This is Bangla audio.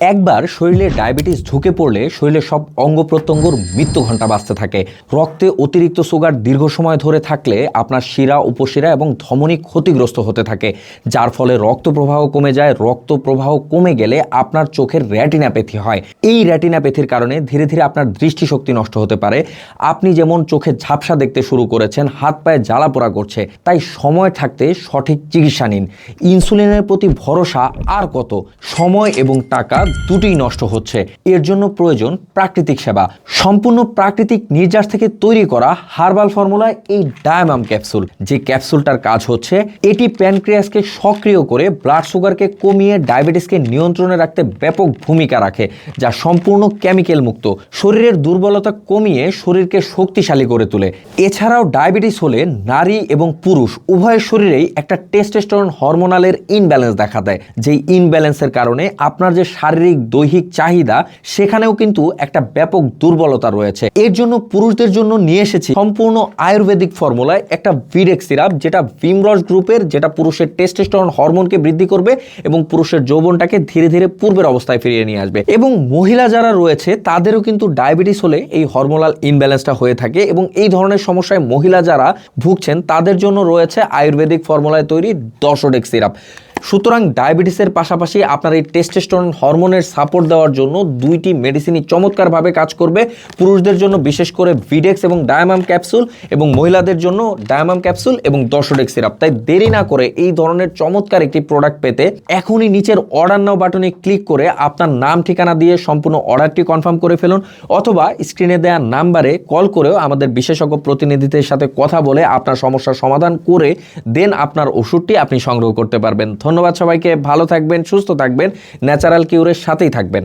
একবার শরীরে ডায়াবেটিস ঢুকে পড়লে শরীরের সব অঙ্গ প্রত্যঙ্গর মৃত্যু ঘণ্টা বাঁচতে থাকে। রক্তে অতিরিক্ত সুগার দীর্ঘ সময় ধরে থাকলে আপনার শিরা, উপশিরা এবং ধমনী ক্ষতিগ্রস্ত হতে থাকে, যার ফলে রক্ত প্রবাহ কমে যায়। রক্ত প্রবাহ কমে গেলে আপনার চোখের র্যাটিনাপ্যাথি হয়। এই র্যাটিনাপ্যাথির কারণে ধীরে ধীরে আপনার দৃষ্টিশক্তি নষ্ট হতে পারে। আপনি যেমন চোখে ঝাপসা দেখতে শুরু করেছেন, হাত পায়ে জ্বালা পোড়া করছে, তাই সময় থাকতে সঠিক চিকিৎসা নিন। ইনসুলিনের প্রতি ভরসা আর কত? সময় এবং টাকা দুটোই নষ্ট হচ্ছে। এর জন্য প্রয়োজন প্রাকৃতিক সেবা। সম্পূর্ণ প্রাকৃতিক নির্যাস থেকে তৈরি করা হার্বাল ফর্মুলা এই ডায়ামাম ক্যাপসুল। যে ক্যাপসুলটার কাজ হচ্ছে, এটি প্যানক্রিয়াসকে সক্রিয় করে ব্লাড সুগারকে কমিয়ে ডায়াবেটিসকে নিয়ন্ত্রণে রাখতে ব্যাপক ভূমিকা রাখে, যা সম্পূর্ণ কেমিক্যাল মুক্ত। শরীরের দুর্বলতা কমিয়ে শরীরকে শক্তিশালী করে তোলে। এছাড়াও ডায়াবেটিস হলে নারী এবং পুরুষ উভয়ের শরীরেই একটা টেস্টোস্টেরন হরমোনালের ইনব্যালেন্স দেখা দেয়, যেই ইনব্যালেন্সের কারণে আপনার যে শারীরিক দৈহিক চাহিদা, সেখানেও কিন্তু একটা ব্যাপক দুর্বলতা রয়েছে। এর জন্য পুরুষদের জন্য নিয়ে এসেছি সম্পূর্ণ আয়ুর্বেদিক ফর্মুলায় একটা ভিডেক সিরাপ, যেটা ভিমরস গ্রুপের, যেটা পুরুষের টেস্টোস্টেরন হরমোনকে বৃদ্ধি করবে এবং পুরুষের যৌবনটাকে ধীরে ধীরে পূর্বের অবস্থায় ফিরিয়ে নিয়ে আসবে। এবং মহিলা যারা রয়েছে, তাদেরও কিন্তু ডায়াবেটিস হলে এই হরমোনাল ইনব্যালেন্সটা হয়ে থাকে এবং এই ধরনের সমস্যায় মহিলা যারা ভুগছেন, তাদের জন্য রয়েছে আয়ুর্বেদিক ফর্মুলায় তৈরি দশোডেক সিরাপ। সুতরাং ডায়াবেটিসের পাশাপাশি আপনার এই টেস্টোস্টেরন হরমোনের সাপোর্ট দেওয়ার জন্য দুইটি মেডিসিনই চমৎকারভাবে কাজ করবে। পুরুষদের জন্য বিশেষ করে ভিডেক্স এবং ডায়ামাম ক্যাপসুল এবং মহিলাদের জন্য ডায়ামাম ক্যাপসুল এবং দশোডেক সিরাপ। তাই দেরি না করে এই ধরনের চমৎকার একটি প্রোডাক্ট পেতে এখনই নিচের অর্ডার নাও বাটনে ক্লিক করে আপনার নাম, ঠিকানা দিয়ে সম্পূর্ণ অর্ডারটি কনফার্ম করে ফেলুন অথবা স্ক্রিনে দেওয়া নাম্বারে কল করেও আমাদের বিশেষজ্ঞ প্রতিনিধিদের সাথে কথা বলে আপনার সমস্যার সমাধান করে দেন আপনার ওষুধটি আপনি সংগ্রহ করতে পারবেন। ধন্যবাদ সবাইকে ভালো থাকবেন সুস্থ থাকবেন ন্যাচারাল কিউরের সাথেই থাকবেন।